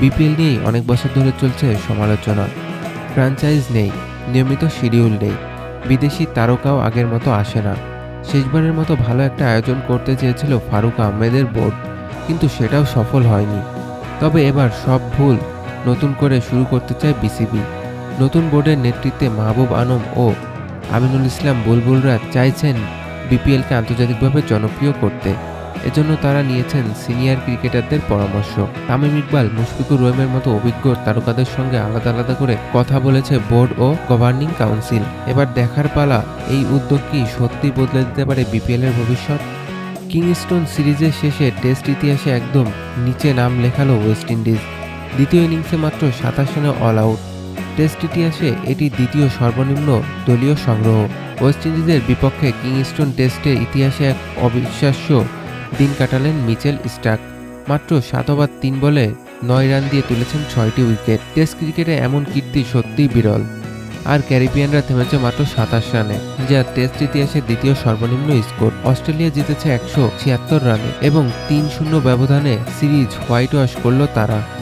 BPL নিয়েই অনেক বছর ধরে চলছে সমালোচনা। ফ্র্যাঞ্চাইজ নেই, নিয়মিত শিডিউল নেই। বিদেশি তারকাও আগের মতো আসে না। শেষবারের মতো ভালো একটা আয়োজন করতে চেয়েছিল ফারুক আহমেদের বোর্ড, কিন্তু সেটাও সফল হয়নি। তবে এবার সব ভুল নতুন করে শুরু করতে চায় বিসিবি। নতুন বোর্ডের নেতৃত্বে মাহবুব আনম ও আমিনুল ইসলাম বুলবুলরা চাইছেন বিপিএলকে আন্তর্জাতিকভাবে জনপ্রিয় করতে। এজন্য তারা নিয়েছেন সিনিয়র ক্রিকেটারদের পরামর্শ। তামিম ইকবাল, মুশফিকুর রহিমের মতো অভিজ্ঞ তারকাদের সঙ্গে আলাদা আলাদা করে কথা বলেছে বোর্ড ও গভর্নিং কাউন্সিল। এবার দেখার পালা, এই উদ্যোগ কি সত্যি বদলে দিতে পারে বিপিএল এর ভবিষ্যৎ? কিংস্টোন সিরিজের শেষে টেস্ট ইতিহাসে একদম নিচে নাম লেখালো ওয়েস্ট ইন্ডিজ। দ্বিতীয় ইনিংসে মাত্র সাতাশ রানে অল আউট। টেস্ট ইতিহাসে এটি দ্বিতীয় সর্বনিম্ন দলীয় সংগ্রহ। ওয়েস্ট ইন্ডিজের বিপক্ষে কিংস্টোন টেস্টের ইতিহাসে এক অবিশ্বাস্য দিন কাটালেন মিচেল স্টাক মাত্র সাত ওভার তিন বলে নয় রান দিয়ে তুলেছেন ছয়টি উইকেট। টেস্ট ক্রিকেটে এমন কীর্তি সত্যিই বিরল। আর ক্যারিবিয়ানরা থেমেছে মাত্র সাতাশ রানে, যা টেস্ট ইতিহাসে দ্বিতীয় সর্বনিম্ন স্কোর। অস্ট্রেলিয়া জিতেছে একশো ছিয়াত্তর রানে এবং তিন শূন্য ব্যবধানে সিরিজ হোয়াইট ওয়াশ করল তারা।